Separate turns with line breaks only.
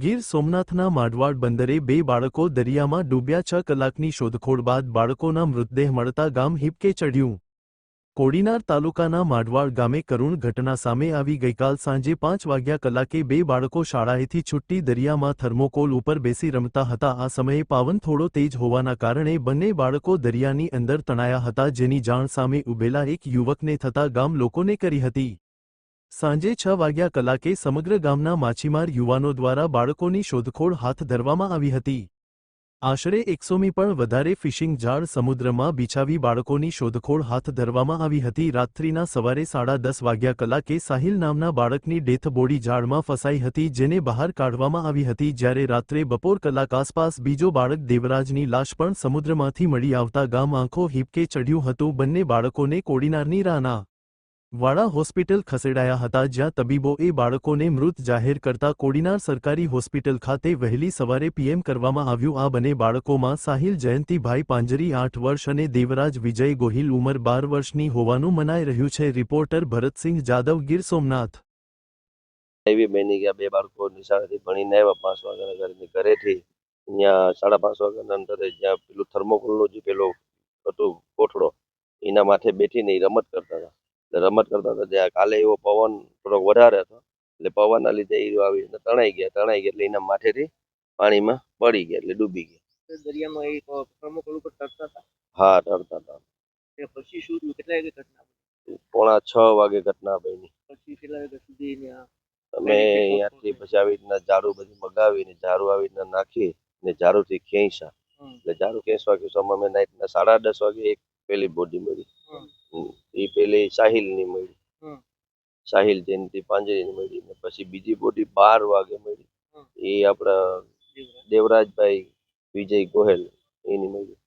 ગીર સોમનાથના માડવાડ બંદરે બે બાળકો દરિયામાં ડૂબ્યા છ કલાકની શોધખોળ બાદ બાળકોના મૃતદેહ મળતા ગામ હિપકે ચઢ્યું. કોડીનાર તાલુકાના માડવાડ ગામે કરુણ ઘટના સામે આવી ગઈકાલ સાંજે પાંચ વાગ્યા કલાકે બે બાળકો શાળાએથી છૂટી દરિયામાં થર્મોકોલ ઉપર બેસી રમતા હતા. આ સમયે પાવન થોડો તેજ હોવાના કારણે બંને બાળકો દરિયાની અંદર તણાયા હતા જેની જાણ સામે ઉભેલા એક યુવકને થતા ગામ લોકોને કરી હતી. સાંજે છ વાગ્યા કલાકે સમગ્ર ગામના માછીમાર યુવાનો દ્વારા બાળકોની શોધખોળ હાથ ધરવામાં આવી હતી. આશરે એકસોમી પણ વધારે ફિશિંગ જાળ સમુદ્રમાં બિછાવી બાળકોની શોધખોળ હાથ ધરવામાં આવી હતી. રાત્રિના સવારે સાડા દસ વાગ્યા કલાકે સાહિલ નામના બાળકની ડેથ બોડી જાળમાં ફસાઈ હતી, જેને બહાર કાઢવામાં આવી હતી. જ્યારે રાત્રે બપોર કલાક આસપાસ બીજો બાળક દેવરાજની લાશ પણ સમુદ્રમાંથી મળી આવતા ગામ આંખો હિપકે ચઢ્યું હતું. બંને બાળકોને કોડીનારની રાના વાડા હોસ્પિટલ ખસેડાયા હતા જ્યાં તબીબોએ બાળકોને મૃત જાહેર કરતા કોડીનાર સરકારી હોસ્પિટલ ખાતે વહેલી સવારે પીએમ કરવામાં આવ્યું. આ બંને બાળકોમાં સાહિલ જયંતિભાઈ પાંજરી, આઠ વર્ષ અને દેવરાજ વિજય ગોહિલ ઉંમર બાર વર્ષની હોવાનું મનાઈ રહ્યું છે. રિપોર્ટર ભરતસિંહ જાદવ, ગીર સોમનાથ.
બે બાળકો નિશાળેથી ભણીને ઘરેથી ઘરેથી સાડા પાંચ વાગ્યાના અંતરે જ્યાં પેલું થર્મોકોલનો જે પેલો હતું કોઠડો, એના માથે બેઠીને રમત કરતા હતા. રમત કરતા હતા ત્યાં કાલે એવો પવન થોડોક વધારે હતો. એટલે પવનના લીધે ઈરો આવી રીતના તણાઈ ગયા તણાઈ ગયા એટલે એના માથેથી પાણીમાં પડી ગયા એટલે ડૂબી ગયા.
દરિયામાં એ પ્રમુખ ઉપર તરતા હતા?
હા તરતા હતા.
પછી શું કેટલા વાગે ઘટના
પોણા છ વાગે ઘટના બની.
પછી કેટલા વાગે સુધી
અમે અહીંયાથી પછી આવી રીતના ઝાડુ બધું મગાવીને ઝાડુ આવી રીતના નાખી ને ઝાડુથી ખેંચ્યા.
હમ.
એટલે ઝાડુ ખેંચવા ખેંચવામાં અમે નાઈટના સાડા દસ વાગે એક પેલી બોડી મળી. એ પેલી સાહિલની મળી. સાહિલ જયંતિ પાંજરીની મળી ને પછી બીજી બોડી બાર વાગે મળી. એ આપણા દેવરાજભાઈ વિજય ગોહેલ એની મળી.